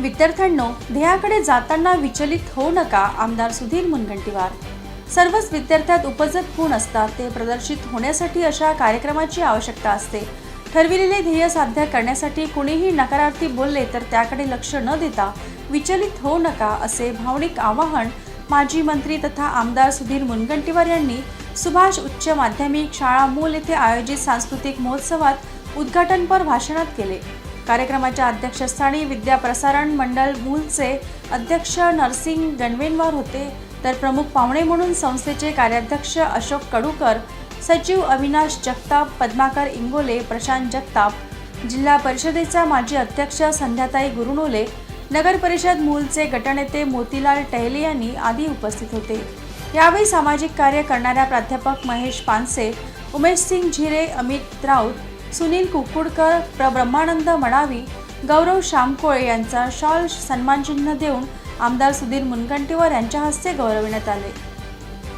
विद्यार्थ्यांनो ध्येयाकडे जाताना विचलित होऊ नका आमदार सुधीर मुनगंटीवार. सर्वच विद्यार्थ्यात उपजत गुण असतात ते प्रदर्शित होण्यासाठी अशा कार्यक्रमाची आवश्यकता असते. ठरविलेले ध्येय साध्य करण्यासाठी कुणीही नकारार्थी बोलले तर त्याकडे लक्ष न देता विचलित होऊ नका असे भावनिक आवाहन माजी मंत्री तथा आमदार सुधीर मुनगंटीवार यांनी सुभाष उच्च माध्यमिक शाळा मूल येथे आयोजित सांस्कृतिक महोत्सवात उद्घाटनपर भाषणात केले. कार्यक्रमाच्या अध्यक्षस्थानी विद्या प्रसारण मंडळ मूलचे अध्यक्ष नरसिंग गणवेनवार होते. तर प्रमुख पाहुणे म्हणून संस्थेचे कार्याध्यक्ष अशोक कडूकर सचिव अविनाश जगताप पद्माकर इंगोले प्रशांत जगताप जिल्हा परिषदेचा माजी अध्यक्ष संध्याताई गुरुनोले नगर परिषद मूलचे गटनेते मोतीलाल टहले यांनी आदी उपस्थित होते. यावेळी सामाजिक कार्य करणाऱ्या प्राध्यापक महेश पानसे उमेश सिंग झिरे अमित राऊत सुनील कुकुडकर प्र ब्रह्मानंद मडावी गौरव शामकोळे यांचा शॉल सन्मानचिन्ह देऊन आमदार सुधीर मुनगंटीवार यांच्या हस्ते गौरविण्यात आले.